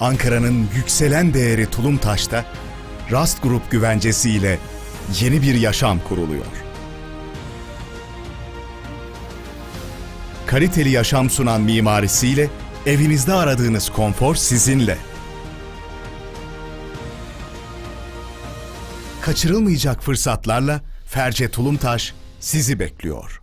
Ankara'nın yükselen değeri Tulumtaş'ta Rast Grup güvencesiyle yeni bir yaşam kuruluyor. Kaliteli yaşam sunan mimarisiyle evinizde aradığınız konfor sizinle. Kaçırılmayacak fırsatlarla Ferce Tulumtaş sizi bekliyor.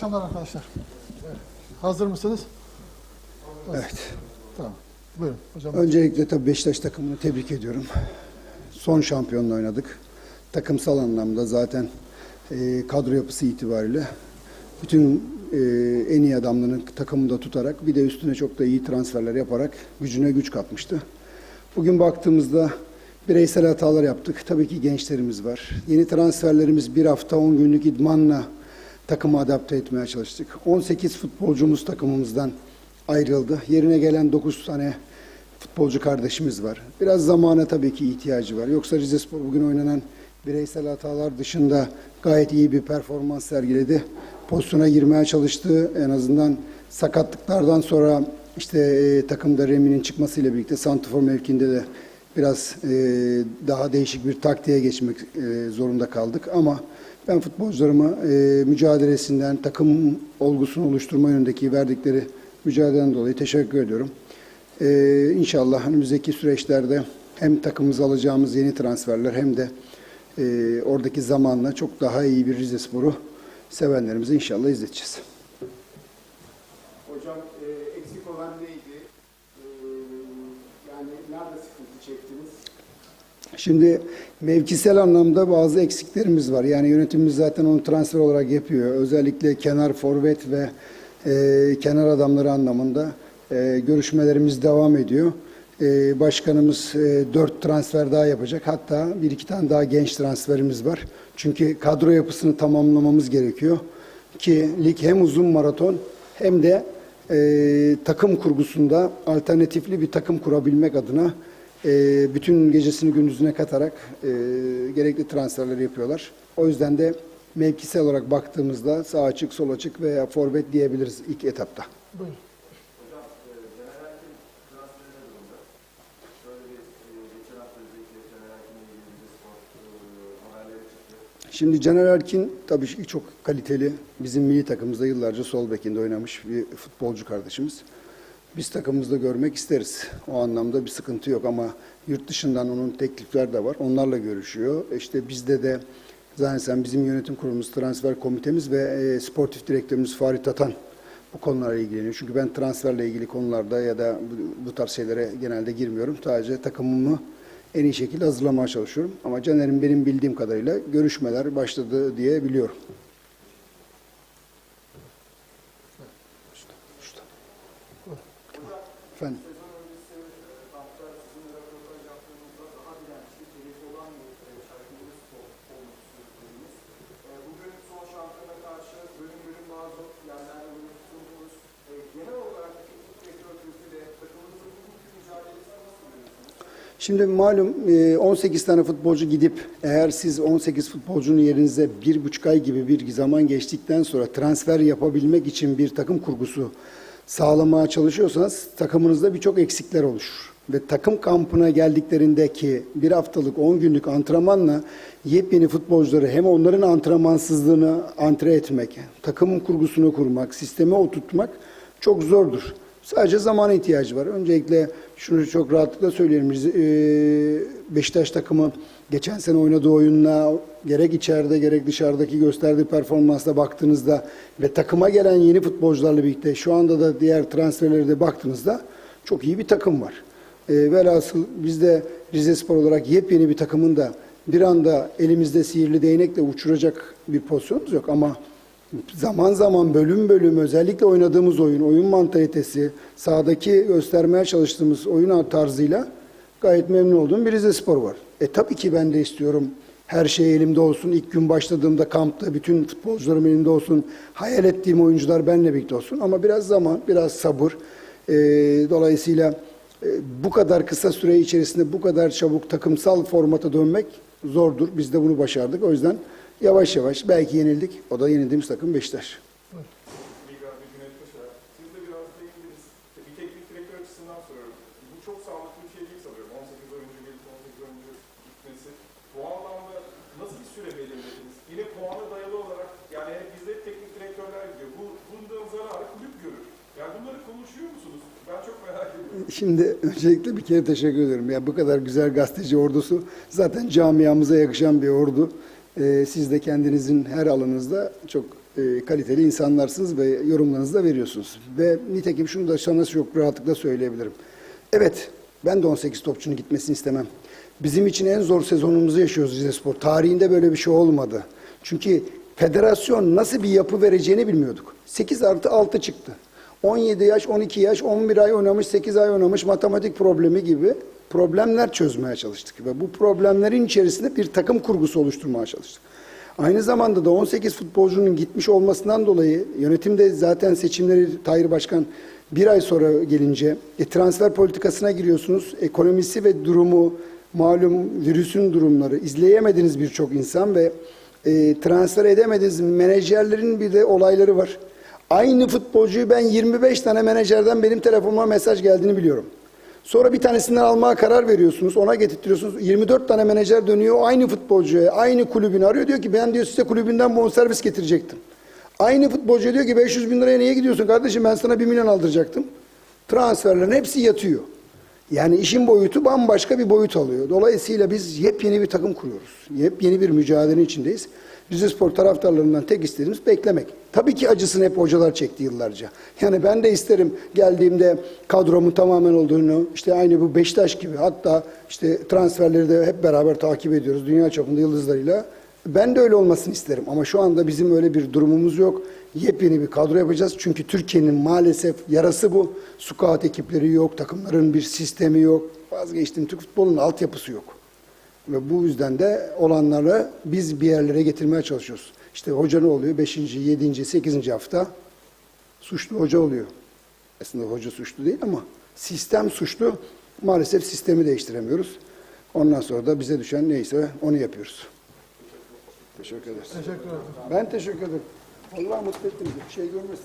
Akşamlar arkadaşlar. Hazır mısınız? Evet. Tamam. Buyurun hocam. Öncelikle tabii Beşiktaş takımını tebrik ediyorum. Son şampiyonla oynadık. Takımsal anlamda zaten e, kadro yapısı itibariyle bütün e, en iyi adamlarını takımında tutarak bir de üstüne çok da iyi transferler yaparak gücüne güç katmıştı. Bugün baktığımızda bireysel hatalar yaptık. Tabii ki gençlerimiz var. Yeni transferlerimiz bir hafta 10 günlük idmanla takımı adapte etmeye çalıştık. 18 futbolcumuz takımımızdan ayrıldı. Yerine gelen 9 tane futbolcu kardeşimiz var. Biraz zamana tabii ki ihtiyacı var. Yoksa Rizespor bugün oynanan bireysel hatalar dışında gayet iyi bir performans sergiledi. Pozisyona girmeye çalıştı. En azından sakatlıklardan sonra işte e, takımda Remi'nin çıkmasıyla birlikte santrfor mevkinde de biraz e, daha değişik bir taktiğe geçmek e, zorunda kaldık ama ben futbolcularıma e, mücadelesinden, takım olgusunu oluşturma yönündeki verdikleri mücadeleden dolayı teşekkür ediyorum. Ee, inşallah önümüzdeki süreçlerde hem takımımıza alacağımız yeni transferler hem de e, oradaki zamanla çok daha iyi bir Rize Spor'u sevenlerimize inşallah izleteceğiz. Hocam Şimdi mevkisel anlamda bazı eksiklerimiz var. Yani yönetimimiz zaten onu transfer olarak yapıyor. Özellikle kenar forvet ve e, kenar adamları anlamında e, görüşmelerimiz devam ediyor. E, başkanımız e, dört transfer daha yapacak. Hatta bir iki tane daha genç transferimiz var. Çünkü kadro yapısını tamamlamamız gerekiyor. Ki lig hem uzun maraton hem de e, takım kurgusunda alternatifli bir takım kurabilmek adına e, bütün gecesini gündüzüne katarak e, gerekli transferleri yapıyorlar. O yüzden de mevkisel olarak baktığımızda sağ açık, sol açık veya forvet diyebiliriz ilk etapta. Buyurun. Şimdi Caner Erkin tabii ki çok kaliteli. Bizim milli takımımızda yıllarca sol bekinde oynamış bir futbolcu kardeşimiz. Biz takımımızda görmek isteriz. O anlamda bir sıkıntı yok ama yurt dışından onun teklifler de var. Onlarla görüşüyor. İşte bizde de zaten bizim yönetim kurulumuz, transfer komitemiz ve e, sportif direktörümüz Fahri Tatan bu konularla ilgileniyor. Çünkü ben transferle ilgili konularda ya da bu, bu tarz şeylere genelde girmiyorum. Sadece takımımı en iyi şekilde hazırlamaya çalışıyorum. Ama Caner'in benim bildiğim kadarıyla görüşmeler başladı diye biliyorum. Efendim? Sezon öncesi e, hafta sizinle röportaj yaptığımızda daha dirençli, keyifli olan bir e, şarkımız olmak istediniz. E, bugün son şampiyona karşı bölüm bölüm bazı yerlerde böyle tutulmuş. E, genel olarak teknik direktör gözüyle takımınızın bugünkü mücadelesini nasıl görüyorsunuz? Şimdi malum e, 18 tane futbolcu gidip eğer siz 18 futbolcunun yerinize bir buçuk ay gibi bir zaman geçtikten sonra transfer yapabilmek için bir takım kurgusu sağlamaya çalışıyorsanız takımınızda birçok eksikler oluşur. Ve takım kampına geldiklerindeki bir haftalık 10 günlük antrenmanla yepyeni futbolcuları hem onların antrenmansızlığını antre etmek, takımın kurgusunu kurmak, sisteme oturtmak çok zordur. Sadece zamana ihtiyacı var. Öncelikle şunu çok rahatlıkla söyleyelim. E, Beşiktaş takımı geçen sene oynadığı oyunla gerek içeride gerek dışarıdaki gösterdiği performansla baktığınızda ve takıma gelen yeni futbolcularla birlikte şu anda da diğer transferlere de baktığınızda çok iyi bir takım var. E, velhasıl biz de Rize Spor olarak yepyeni bir takımın da bir anda elimizde sihirli değnekle uçuracak bir pozisyonumuz yok ama zaman zaman bölüm bölüm özellikle oynadığımız oyun, oyun mantalitesi, sahadaki göstermeye çalıştığımız oyun tarzıyla gayet memnun olduğum bir Rize Spor var. E tabii ki ben de istiyorum Her şey elimde olsun. İlk gün başladığımda kampta bütün futbolcularım elimde olsun. Hayal ettiğim oyuncular benimle birlikte olsun. Ama biraz zaman, biraz sabır. Ee, dolayısıyla e, bu kadar kısa süre içerisinde bu kadar çabuk takımsal formata dönmek zordur. Biz de bunu başardık. O yüzden yavaş yavaş belki yenildik. O da yenildiğimiz takım Beşiktaş. Liga ve Cüneyt Paşa. Siz de biraz değindiniz. Bir teknik direktör açısından soruyorum. Bu çok sağlıklı bir değil sanıyorum. 18 oyuncu gelip 18 oyuncu gitmesi. Bu anlamda nasıl bir süre belirlediniz? Yine puana dayalı olarak yani hep bizde hep teknik direktörler gidiyor. Bu bundan zararı kulüp görür. Yani bunları konuşuyor musunuz? Ben çok merak ediyorum. Şimdi öncelikle bir kere teşekkür ederim. Ya bu kadar güzel gazeteci ordusu zaten camiamıza yakışan bir ordu. Ee, siz de kendinizin her alanınızda çok e, kaliteli insanlarsınız ve yorumlarınızı da veriyorsunuz. Ve nitekim şunu da sana çok rahatlıkla söyleyebilirim. Evet, ben de 18 topçunun gitmesini istemem. Bizim için en zor sezonumuzu yaşıyoruz Rizespor. Tarihinde böyle bir şey olmadı. Çünkü federasyon nasıl bir yapı vereceğini bilmiyorduk. 8 artı 6 çıktı. 17 yaş, 12 yaş, 11 ay oynamış, 8 ay oynamış matematik problemi gibi problemler çözmeye çalıştık. Ve bu problemlerin içerisinde bir takım kurgusu oluşturmaya çalıştık. Aynı zamanda da 18 futbolcunun gitmiş olmasından dolayı yönetimde zaten seçimleri Tayyip Başkan bir ay sonra gelince e, transfer politikasına giriyorsunuz. Ekonomisi ve durumu malum virüsün durumları izleyemediniz birçok insan ve e, transfer edemediniz. Menajerlerin bir de olayları var. Aynı futbolcuyu ben 25 tane menajerden benim telefonuma mesaj geldiğini biliyorum. Sonra bir tanesinden almaya karar veriyorsunuz, ona getirtiyorsunuz. 24 tane menajer dönüyor, aynı futbolcuya, aynı kulübünü arıyor. Diyor ki ben diyor size kulübünden bonservis getirecektim. Aynı futbolcu diyor ki 500 bin liraya niye gidiyorsun kardeşim ben sana 1 milyon aldıracaktım. Transferlerin hepsi yatıyor. Yani işin boyutu bambaşka bir boyut alıyor. Dolayısıyla biz yepyeni bir takım kuruyoruz. Yepyeni bir mücadele içindeyiz. Rizespor taraftarlarından tek istediğimiz beklemek. Tabii ki acısını hep hocalar çekti yıllarca. Yani ben de isterim geldiğimde kadromun tamamen olduğunu, işte aynı bu Beşiktaş gibi hatta işte transferleri de hep beraber takip ediyoruz dünya çapında yıldızlarıyla. Ben de öyle olmasını isterim ama şu anda bizim öyle bir durumumuz yok. Yepyeni bir kadro yapacağız. Çünkü Türkiye'nin maalesef yarası bu. Scout ekipleri yok, takımların bir sistemi yok. Vazgeçtim Türk futbolunun altyapısı yok. Ve bu yüzden de olanları biz bir yerlere getirmeye çalışıyoruz. İşte hoca ne oluyor? 5. 7. 8. hafta suçlu hoca oluyor. Aslında hoca suçlu değil ama sistem suçlu. Maalesef sistemi değiştiremiyoruz. Ondan sonra da bize düşen neyse onu yapıyoruz. Teşekkür ederiz. Teşekkür ederim. Ben teşekkür ederim. Allah mutlu ettiniz. Bir şey görmesin.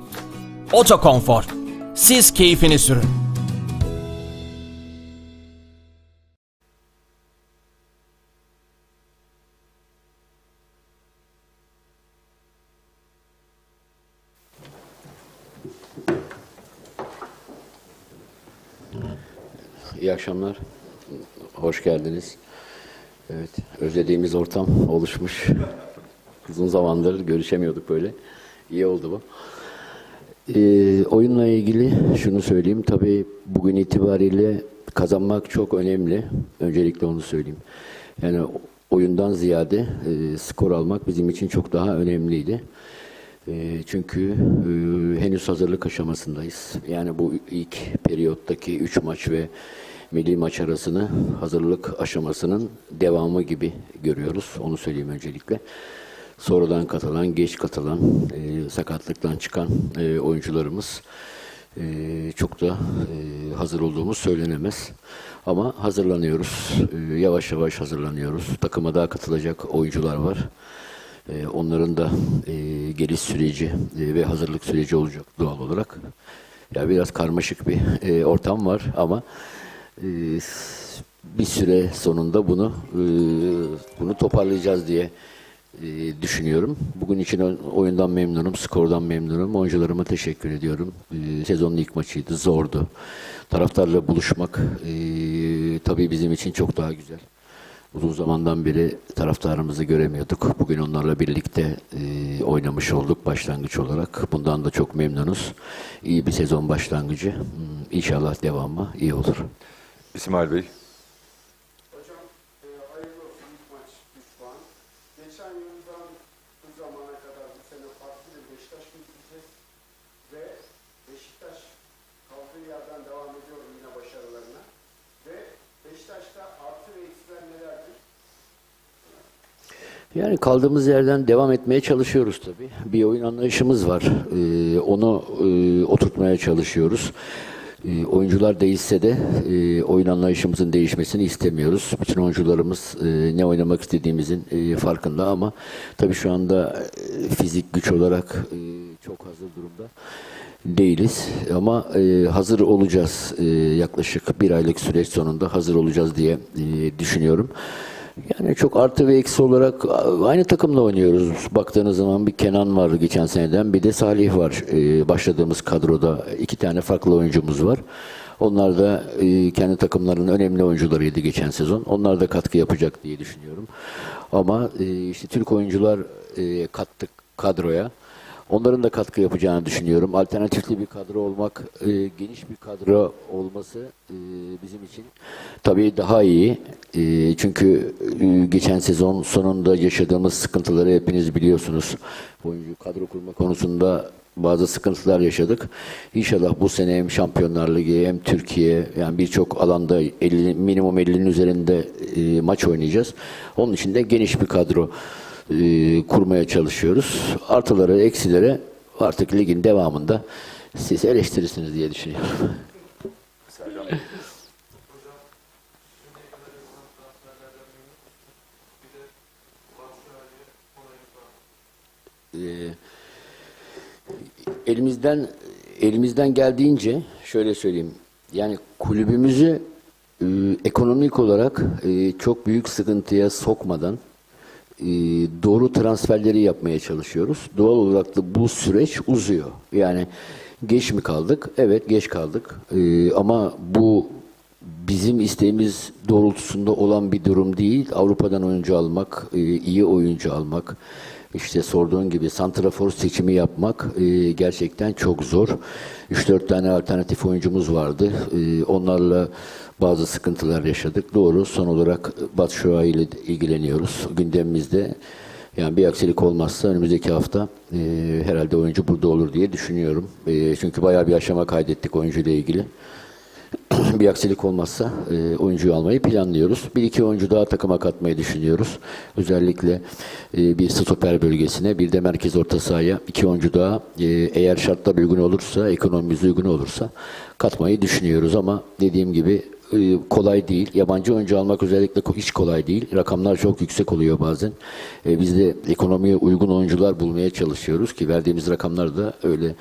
Otokonfor. Siz keyfini sürün. İyi akşamlar. Hoş geldiniz. Evet, özlediğimiz ortam oluşmuş. Uzun zamandır görüşemiyorduk böyle. İyi oldu bu. Ee, oyunla ilgili şunu söyleyeyim. Tabii bugün itibariyle kazanmak çok önemli. Öncelikle onu söyleyeyim. Yani oyundan ziyade e, skor almak bizim için çok daha önemliydi. E, çünkü e, henüz hazırlık aşamasındayız. Yani bu ilk periyottaki 3 maç ve milli maç arasını hazırlık aşamasının devamı gibi görüyoruz. Onu söyleyeyim öncelikle. Sonradan katılan, geç katılan, e, sakatlıktan çıkan e, oyuncularımız e, çok da e, hazır olduğumuz söylenemez. Ama hazırlanıyoruz. E, yavaş yavaş hazırlanıyoruz. Takıma daha katılacak oyuncular var. E, onların da e, geliş süreci e, ve hazırlık süreci olacak doğal olarak. Ya biraz karmaşık bir e, ortam var ama e, bir süre sonunda bunu e, bunu toparlayacağız diye e, düşünüyorum. Bugün için oyundan memnunum, skordan memnunum. Oyuncularıma teşekkür ediyorum. E, sezonun ilk maçıydı, zordu. Taraftarla buluşmak e, tabii bizim için çok daha güzel. Uzun zamandan beri taraftarımızı göremiyorduk. Bugün onlarla birlikte oynamış olduk başlangıç olarak. Bundan da çok memnunuz. İyi bir sezon başlangıcı. Hmm, İnşallah devamı iyi olur. İsmail Bey. Hocam e, hayırlı olsun ilk maç 3 puan. Geçen yıldan bu zamana kadar bu sene farklı bir Beşiktaş izleyeceğiz. Ve Beşiktaş kaldığı yerden devam ediyor yine başarılarına. Ve Beşiktaş'ta artı ve eksiler nelerdir? Yani kaldığımız yerden devam etmeye çalışıyoruz tabii. Bir oyun anlayışımız var. Ee, onu e, oturtmaya çalışıyoruz. Ee, oyuncular değişse de e, oyun anlayışımızın değişmesini istemiyoruz. Bütün oyuncularımız e, ne oynamak istediğimizin e, farkında ama tabii şu anda e, fizik güç olarak e, çok hazır durumda değiliz ama e, hazır olacağız E, yaklaşık bir aylık süreç sonunda hazır olacağız diye e, düşünüyorum. Yani çok artı ve eksi olarak aynı takımla oynuyoruz. Baktığınız zaman bir Kenan var geçen seneden bir de Salih var. E, başladığımız kadroda iki tane farklı oyuncumuz var. Onlar da e, kendi takımlarının önemli oyuncularıydı geçen sezon. Onlar da katkı yapacak diye düşünüyorum. Ama e, işte Türk oyuncular e, kattık kadroya. Onların da katkı yapacağını düşünüyorum. Alternatifli bir kadro olmak, e, geniş bir kadro olması e, bizim için tabii daha iyi. E, çünkü e, geçen sezon sonunda yaşadığımız sıkıntıları hepiniz biliyorsunuz. Oyuncu kadro kurma konusunda bazı sıkıntılar yaşadık. İnşallah bu sene hem Şampiyonlar Ligi hem Türkiye yani birçok alanda 50, minimum 50'nin üzerinde e, maç oynayacağız. Onun için de geniş bir kadro e, kurmaya çalışıyoruz. Artıları, eksileri artık ligin devamında siz eleştirirsiniz diye düşünüyorum. Ee, elimizden elimizden geldiğince şöyle söyleyeyim. Yani kulübümüzü e, ekonomik olarak e, çok büyük sıkıntıya sokmadan e, doğru transferleri yapmaya çalışıyoruz. Doğal olarak da bu süreç uzuyor. Yani geç mi kaldık? Evet geç kaldık. E, ama bu bizim isteğimiz doğrultusunda olan bir durum değil. Avrupa'dan oyuncu almak, e, iyi oyuncu almak, işte sorduğun gibi santrafor seçimi yapmak e, gerçekten çok zor. 3-4 tane alternatif oyuncumuz vardı. E, onlarla bazı sıkıntılar yaşadık. Doğru. Son olarak Batu Şuay ile ilgileniyoruz. Gündemimizde yani bir aksilik olmazsa önümüzdeki hafta e, herhalde oyuncu burada olur diye düşünüyorum. E, çünkü bayağı bir aşama kaydettik oyuncuyla ilgili. bir aksilik olmazsa e, oyuncuyu almayı planlıyoruz. Bir iki oyuncu daha takıma katmayı düşünüyoruz. Özellikle e, bir stoper bölgesine bir de merkez orta sahaya iki oyuncu daha e, eğer şartlar uygun olursa, ekonomimiz uygun olursa katmayı düşünüyoruz ama dediğim gibi e, kolay değil. Yabancı oyuncu almak özellikle hiç kolay değil. Rakamlar çok yüksek oluyor bazen. E, biz de ekonomiye uygun oyuncular bulmaya çalışıyoruz ki verdiğimiz rakamlar da öyle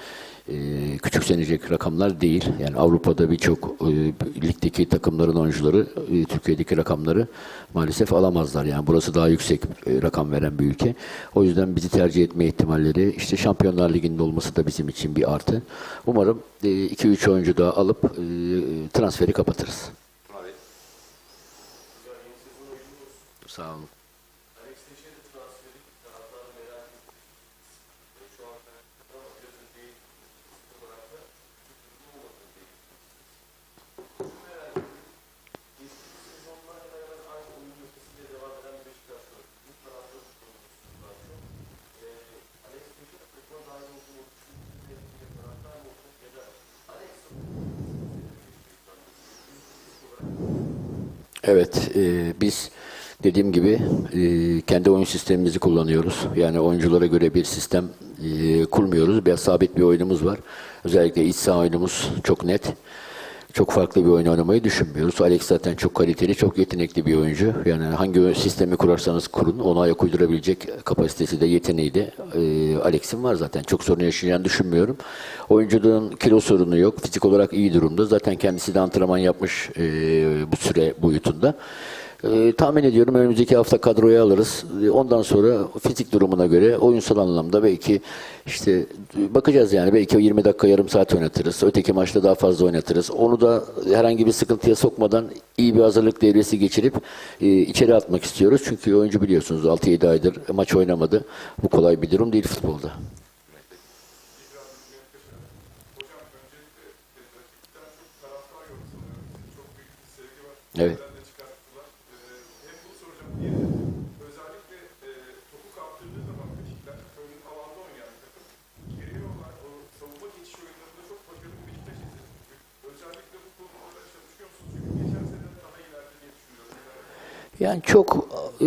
küçümsenecek rakamlar değil. Yani Avrupa'da birçok e, ligdeki takımların oyuncuları e, Türkiye'deki rakamları maalesef alamazlar. Yani burası daha yüksek e, rakam veren bir ülke. O yüzden bizi tercih etme ihtimalleri işte Şampiyonlar Ligi'nde olması da bizim için bir artı. Umarım 2-3 oyuncu daha alıp e, transferi kapatırız. Sağ olun. Evet, e, biz Dediğim gibi e, kendi oyun sistemimizi kullanıyoruz. Yani oyunculara göre bir sistem e, kurmuyoruz. Biraz sabit bir oyunumuz var. Özellikle iç saha oyunumuz çok net. Çok farklı bir oyun oynamayı düşünmüyoruz. Alex zaten çok kaliteli, çok yetenekli bir oyuncu. Yani hangi sistemi kurarsanız kurun, ona ayak uydurabilecek kapasitesi de, yeteneği de e, Alex'in var zaten. Çok sorun yaşayacağını düşünmüyorum. Oyunculuğun kilo sorunu yok. Fizik olarak iyi durumda. Zaten kendisi de antrenman yapmış e, bu süre boyutunda. E, tahmin ediyorum önümüzdeki hafta kadroya alırız. E, ondan sonra fizik durumuna göre oyunsal anlamda belki işte e, bakacağız yani belki 20 dakika yarım saat oynatırız. Öteki maçta daha fazla oynatırız. Onu da herhangi bir sıkıntıya sokmadan iyi bir hazırlık devresi geçirip e, içeri atmak istiyoruz. Çünkü oyuncu biliyorsunuz 6-7 aydır maç oynamadı. Bu kolay bir durum değil futbolda. Evet. Özellikle e, topu kaptırdığı zaman Beşiktaş ön alanda oynayan bir takım geliyorlar. O savunma geçiş oyunlarında çok başarılı bir Beşiktaş izledik. Özellikle bu konularda çalışıyor musunuz? Çünkü geçen sene daha ileride diye düşünüyorum. Yani çok e,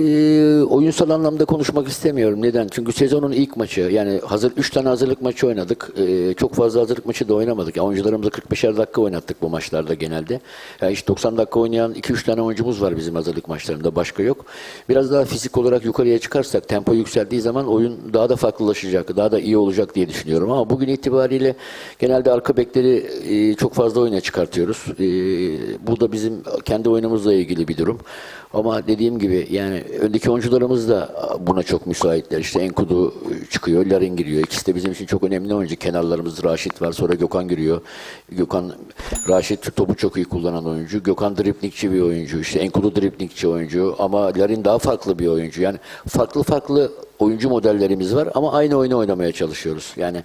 oyunsal anlamda konuşmak istemiyorum. Neden? Çünkü sezonun ilk maçı. Yani hazır 3 tane hazırlık maçı oynadık. E, çok fazla hazırlık maçı da oynamadık. Yani oyuncularımızı 45'er dakika oynattık bu maçlarda genelde. Yani işte 90 dakika oynayan 2-3 tane oyuncumuz var bizim hazırlık maçlarında. Başka yok. Biraz daha fizik olarak yukarıya çıkarsak, tempo yükseldiği zaman oyun daha da farklılaşacak. Daha da iyi olacak diye düşünüyorum. Ama bugün itibariyle genelde arka bekleri e, çok fazla oyuna çıkartıyoruz. E, bu da bizim kendi oyunumuzla ilgili bir durum. Ama dediğim gibi yani öndeki oyuncularımız da buna çok müsaitler. İşte Enkudu çıkıyor, Larin giriyor. İkisi de bizim için çok önemli oyuncu. Kenarlarımız Raşit var, sonra Gökhan giriyor. Gökhan, Raşit topu çok iyi kullanan oyuncu. Gökhan driplikçi bir oyuncu. İşte Enkudu driplikçi oyuncu. Ama Larin daha farklı bir oyuncu. Yani farklı farklı oyuncu modellerimiz var ama aynı oyunu oynamaya çalışıyoruz. Yani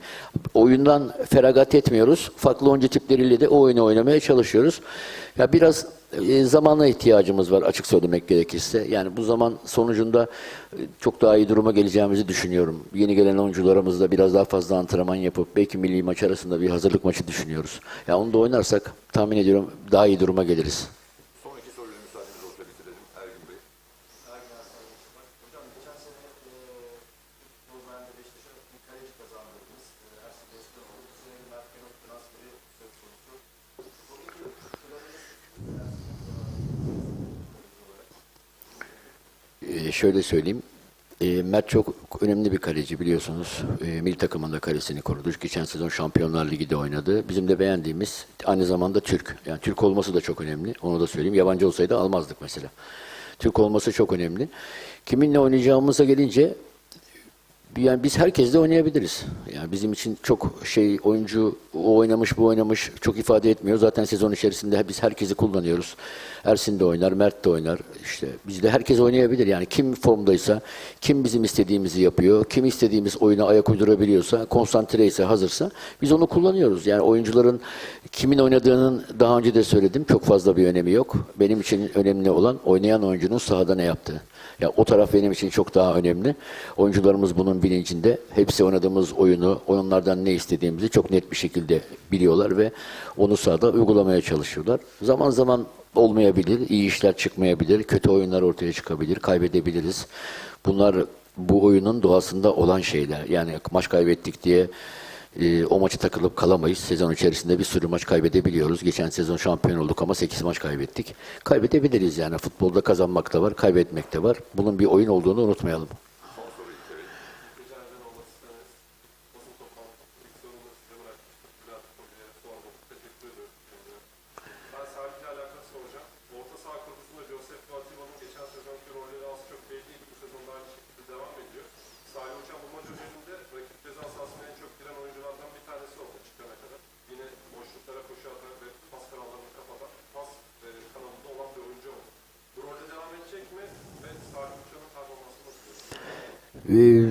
oyundan feragat etmiyoruz. Farklı oyuncu tipleriyle de o oyunu oynamaya çalışıyoruz. Ya biraz e, zamana ihtiyacımız var açık söylemek gerekirse. Yani bu zaman sonucunda e, çok daha iyi duruma geleceğimizi düşünüyorum. Yeni gelen oyuncularımızla biraz daha fazla antrenman yapıp belki milli maç arasında bir hazırlık maçı düşünüyoruz. Ya onu da oynarsak tahmin ediyorum daha iyi duruma geliriz. Son iki soruyla müsaadeniz olsa bitirelim Ergin Bey. Hocam geçen sene e, Wolverhampton'da Beşiktaş'a bir kaleci kazandırdınız. E, Ersin Destan oldu. Bu sene Mert Kenot transferi söz konusu. Bugünkü planınız Ee, şöyle söyleyeyim. Ee, Mert çok önemli bir kaleci biliyorsunuz. Ee, milli takımında kalesini korudu. Geçen sezon Şampiyonlar Ligi'de oynadı. Bizim de beğendiğimiz aynı zamanda Türk. Yani Türk olması da çok önemli. Onu da söyleyeyim. Yabancı olsaydı almazdık mesela. Türk olması çok önemli. Kiminle oynayacağımıza gelince yani biz herkesle oynayabiliriz. Yani bizim için çok şey oyuncu o oynamış bu oynamış çok ifade etmiyor. Zaten sezon içerisinde biz herkesi kullanıyoruz. Ersin de oynar, Mert de oynar. İşte biz de herkes oynayabilir. Yani kim formdaysa, kim bizim istediğimizi yapıyor, kim istediğimiz oyuna ayak uydurabiliyorsa, konsantre ise, hazırsa biz onu kullanıyoruz. Yani oyuncuların kimin oynadığının daha önce de söyledim. Çok fazla bir önemi yok. Benim için önemli olan oynayan oyuncunun sahada ne yaptığı. Ya o taraf benim için çok daha önemli. Oyuncularımız bunun bilincinde. Hepsi oynadığımız oyunu, oyunlardan ne istediğimizi çok net bir şekilde biliyorlar ve onu sahada uygulamaya çalışıyorlar. Zaman zaman olmayabilir, iyi işler çıkmayabilir, kötü oyunlar ortaya çıkabilir, kaybedebiliriz. Bunlar bu oyunun doğasında olan şeyler. Yani maç kaybettik diye e, o maçı takılıp kalamayız. Sezon içerisinde bir sürü maç kaybedebiliyoruz. Geçen sezon şampiyon olduk ama 8 maç kaybettik. Kaybedebiliriz yani. Futbolda kazanmak da var, kaybetmek de var. Bunun bir oyun olduğunu unutmayalım. Geçen olmak istemez. Basın toplantısı ilk sorunu size bırakmıştık. Bülent Hoca'ya sormak. Teşekkür ediyorum. Ben Salih'le alakalı soracağım. Orta saha konusunda Joseph Guardiola'nın geçen sezonki rolleri az çok belliydi. Bu sezon da aynı şekilde devam ediyor. Salih Hocam bu maç özelinde rakip ceza sahasına en çok giren oyunculardan bir tanesi oldu çıkana kadar. Yine boşluklara koşu atan ve pas kanallarını kapatan pas e, kanalında olan bir oyuncu oldu. Bu rolde devam edecek mi? Ve Salih Hoca'nın performansını nasıl görüyorsunuz? Ee,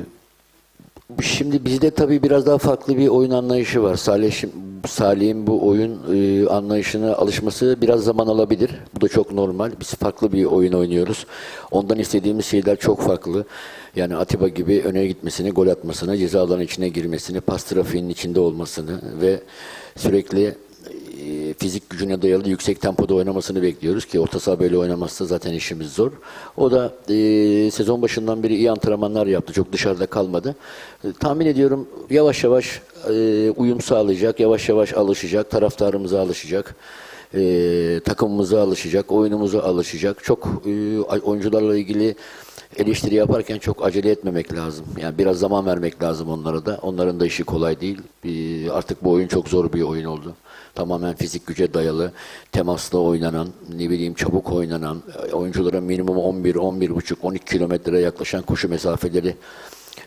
Şimdi bizde tabii biraz daha farklı bir oyun anlayışı var. Salih, Salih'in bu oyun e, anlayışına alışması biraz zaman alabilir. Bu da çok normal. Biz farklı bir oyun oynuyoruz. Ondan istediğimiz şeyler çok farklı. Yani Atiba gibi öne gitmesini, gol atmasını, ceza alanı içine girmesini, pas trafiğinin içinde olmasını ve sürekli e, e, fizik gücüne dayalı yüksek tempoda oynamasını bekliyoruz ki orta saha böyle oynamazsa zaten işimiz zor. O da e, sezon başından beri iyi antrenmanlar yaptı. Çok dışarıda kalmadı. E, tahmin ediyorum yavaş yavaş e, uyum sağlayacak, yavaş yavaş alışacak, taraftarımıza alışacak. E, takımımıza alışacak, oyunumuza alışacak. Çok e, oyuncularla ilgili eleştiri yaparken çok acele etmemek lazım. Yani biraz zaman vermek lazım onlara da. Onların da işi kolay değil. Ee, Artık bu oyun çok zor bir oyun oldu. Tamamen fizik güce dayalı, temasla oynanan, ne bileyim çabuk oynanan, oyuncuların minimum 11, 11,5, 12 kilometreye yaklaşan koşu mesafeleri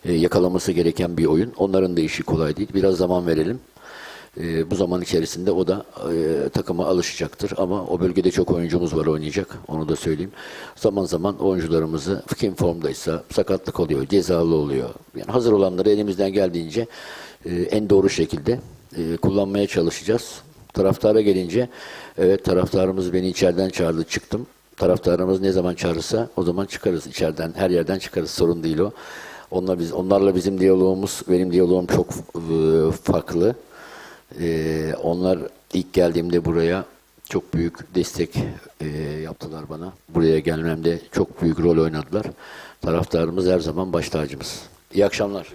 e, yakalaması gereken bir oyun. Onların da işi kolay değil. Biraz zaman verelim. Ee, bu zaman içerisinde o da e, takıma alışacaktır. Ama o bölgede çok oyuncumuz var oynayacak. Onu da söyleyeyim. Zaman zaman oyuncularımızı kim formdaysa sakatlık oluyor, cezalı oluyor. Yani hazır olanları elimizden geldiğince e, en doğru şekilde e, kullanmaya çalışacağız. Taraftara gelince evet taraftarımız beni içeriden çağırdı çıktım. Taraftarımız ne zaman çağırırsa o zaman çıkarız içeriden. Her yerden çıkarız. Sorun değil o. Onlar biz, onlarla bizim diyalogumuz, benim diyalogum çok e, farklı. Ee, onlar ilk geldiğimde buraya çok büyük destek e, yaptılar bana. Buraya gelmemde çok büyük rol oynadılar. Taraftarımız her zaman baş tacımız. İyi akşamlar.